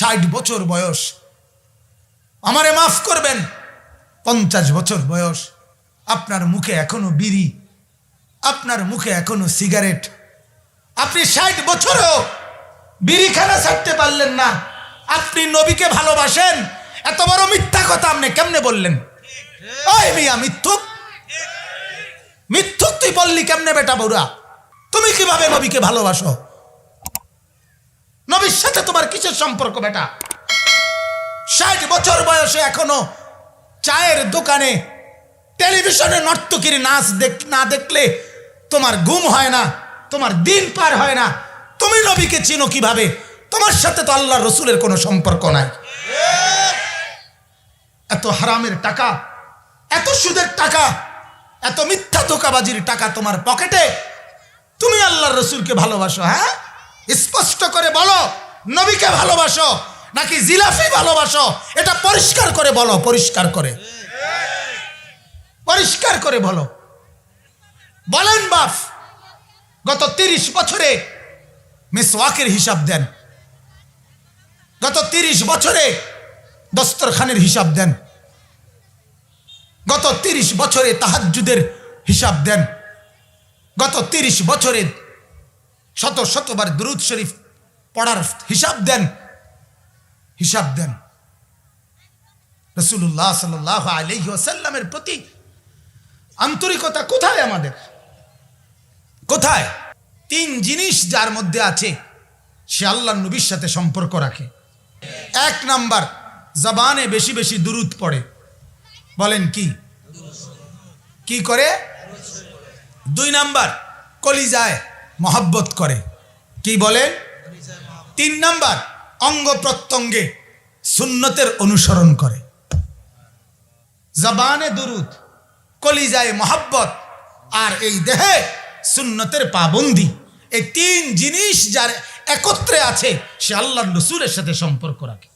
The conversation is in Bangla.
ষাট বছর বয়স। আমারে মাফ করবেন, পঞ্চাশ বছর বয়স। আপনার মুখে এখনও বিড়ি, আপনার মুখে এখনও সিগারেট। আপনি ষাট বছরও বিড়িখানা ছাড়তে পারলেন না। আপনি নবীকে ভালোবাসেন। এত বড় মিথ্যা কথা আপনি কেমনে বললেন? মিথ্যুক। মিথ্যুক তুই বললি কেমনে বেটা বউরা? তুমি কীভাবে নবীকে ভালোবাসো? নবীর সাথে তোমার কিসের সম্পর্ক বেটা? ষাট বছর বয়সে এখনও চায়ের দোকানে টেলিভিশনে নর্তকীর নাচ দেখ, না দেখলে তোমার ঘুম হয় না, তোমার দিন পার হয় না। তুমি নবীকে চিনো কীভাবে? তোমার সাথে তো আল্লাহ রসুলের কোনো সম্পর্ক নাই। এত হারামের টাকা, এত সুদের টাকা, এত মিথ্যা ধোকাবাজির টাকা তোমার পকেটে? তুমি আল্লাহর রসুলকে ভালোবাসো হ্যাঁ? স্পষ্ট করে বলো, নবীকে ভালোবাসো নাকি জিলাফি ভালোবাসো? এটা পরিষ্কার করে বলো, পরিষ্কার করে। পরিষ্কার করে বলো। বলেন বাপ, গত তিরিশ বছরে মিস ওয়াকের হিসাব দেন। গত তিরিশ বছরে দস্তরখানের হিসাব দেন। গত তিরিশ বছরে তাহাজ্জুদের হিসাব দেন। গত তিরিশ বছরে শত শতবার দুরুদ শরীফ পড়ার হিসাব দেন। হিসাব দেন। রসুল্লাহ সাল আলহি ওসাল্লামের প্রতি আন্তরিকতা কোথায় আমাদের? কোথায়? তিন জিনিস যার মধ্যে আছে, সে আল্লাহ নবীর সাথে সম্পর্ক রাখে। এক নাম্বার, জবানে বেশি বেশি দুরুদ পড়ে। বলেন কি? কি করে? দুই নাম্বার, কলিজায় মহব্বত করে। কি বলেন তিন নাম্বার, অঙ্গ প্রত্যঙ্গে সুন্নতের অনুসরণ করে। জবানে দুরুদ, কলিজায় মহব্বত আর এই দেহে সুন্নতের পাবন্দি। এই তিন জিনিস যার একত্রে আছে, সে আল্লাহ রসুলের সাথে সম্পর্ক রাখে।